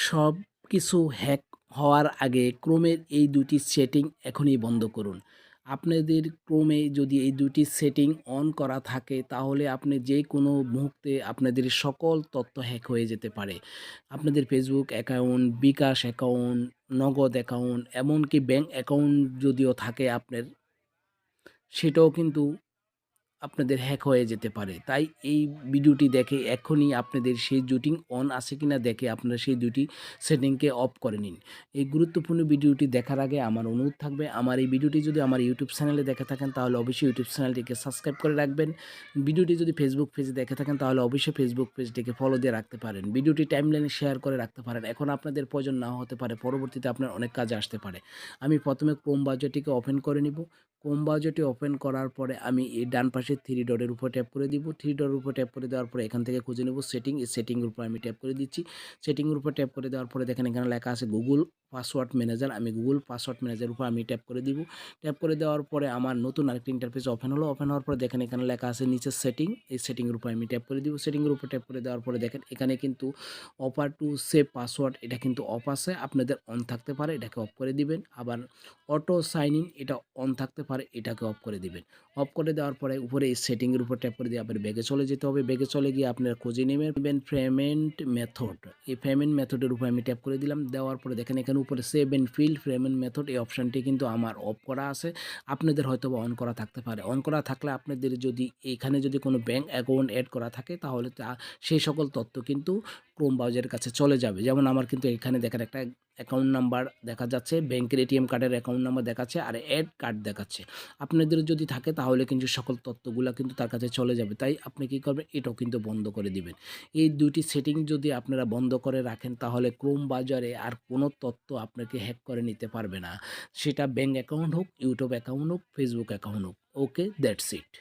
সব কিছু হ্যাক হওয়ার আগে ক্রোমের এই দুটি সেটিং এখনই বন্ধ করুন। আপনাদের ক্রোমে যদি এই দুটি সেটিং অন করা থাকে, তাহলে আপনি যে কোনো মুহূর্তে আপনাদের সকল তথ্য হ্যাক হয়ে যেতে পারে। আপনাদের Facebook account bKash account Nagad account এমনকি ব্যাংক অ্যাকাউন্ট যদিও থাকে আপনার, সেটাও কিন্তু আপনাদের হ্যাক হয়ে যেতে পারে। তাই এই ভিডিওটি দেখে এখনই আপনাদের সেই জুটিং অন আছে কিনা দেখে আপনারা সেই দুটি সেটিংকে অফ করে নিন। এই গুরুত্বপূর্ণ ভিডিওটি দেখার আগে আমার অনুরোধ থাকবে, আমার এই ভিডিওটি যদি আমার ইউটিউব চ্যানেলে দেখে থাকেন, তাহলে অবশ্যই ইউটিউব চ্যানেলটিকে সাবস্ক্রাইব করে রাখবেন। ভিডিওটি যদি ফেসবুক পেজে দেখে থাকেন, তাহলে অবশ্যই ফেসবুক পেজটিকে ফলো দিয়ে রাখতে পারেন। ভিডিওটি টাইমলাইনে শেয়ার করে রাখতে পারেন। এখন আপনাদের প্রয়োজন না হতে পারে, পরবর্তীতে আপনার অনেক কাজে আসতে পারে। আমি প্রথমে ক্রোম বাজারটিকে ওপেন করে নিব। ক্রোম ব্রাউজারটি ওপেন করার পরে আমি এই ডান পাশে থ্রি ডটের উপর ট্যাপ করে দিব। থ্রি ডটের উপর ট্যাপ করে দেওয়ার পরে এখান থেকে খুঁজে নেব সেটিং এই সেটিংয়ের উপর আমি ট্যাপ করে দিচ্ছি। সেটিংয়ের উপর ট্যাপ করে দেওয়ার পরে দেখেন এখানে লেখা আছে গুগল পাসওয়ার্ড ম্যানেজার আমি গুগল পাসওয়ার্ড ম্যানেজার উপর আমি ট্যাপ করে দিব। ট্যাপ করে দেওয়ার পরে আমার নতুন আরেকটি ইন্টারফেস ওপেন হলো। ওপেন হওয়ার পরে দেখেন এখানে লেখা আছে নিচে সেটিং এই সেটিংয়ের উপর আমি ট্যাপ করে দিব। সেটিংয়ের উপর ট্যাপ করে দেওয়ার পরে দেখেন এখানে কিন্তু অফার টু সেভ পাসওয়ার্ড এটা কিন্তু অফ আছে। আপনাদের অন থাকতে পারে, এটাকে অফ করে দিবেন। আবার অটো সাইন ইন এটা অন থাকতে পারে, এটাকে অফ করে দিবেন। অফ করে দেওয়ার পরে উপরে এই সেটিংয়ের উপর ট্যাপ করে দিয়ে আপনার ব্যাগে চলে যেতে হবে। ব্যাগে চলে গিয়ে আপনার খুঁজে নেবেন পেমেন্ট মেথড এই পেমেন্ট মেথডের উপর আমি ট্যাপ করে দিলাম। দেওয়ার পরে দেখেন এখানে উপরে save and fill payment method এই অপশানটি কিন্তু আমার অফ করা আছে। আপনাদের হয়তো বা অন করা থাকতে পারে। অন করা থাকলে আপনাদের যদি এখানে যদি কোনো ব্যাঙ্ক অ্যাকাউন্ট অ্যাড করা থাকে তাহলে তা, সেই সকল তথ্য কিন্তু ক্রোম ব্রাউজারের কাছে চলে যাবে। যেমন আমার কিন্তু এখানে দেখেন একটা অ্যাকাউন্ট নাম্বার দেখা যাচ্ছে ব্যাংকের এটিএম কার্ডের অ্যাকাউন্ট নাম্বার দেখাচ্ছে আর অ্যাড কার্ড দেখাচ্ছে। আপনাদের যদি থাকে তাহলে কিন্তু সকল তথ্যগুলো কিন্তু তার কাছে চলে যাবে। তাই আপনি কী করবেন? এটাও কিন্তু বন্ধ করে দিবেন। এই দুটি সেটিং যদি আপনারা বন্ধ করে রাখেন তাহলে ক্রোম বাজারে আর কোনো তথ্য আপনাকে হ্যাক করে নিতে পারবে না। সেটা ব্যাঙ্ক অ্যাকাউন্ট হোক ইউটিউব অ্যাকাউন্ট হোক ফেসবুক অ্যাকাউন্ট হোক। Okay that's it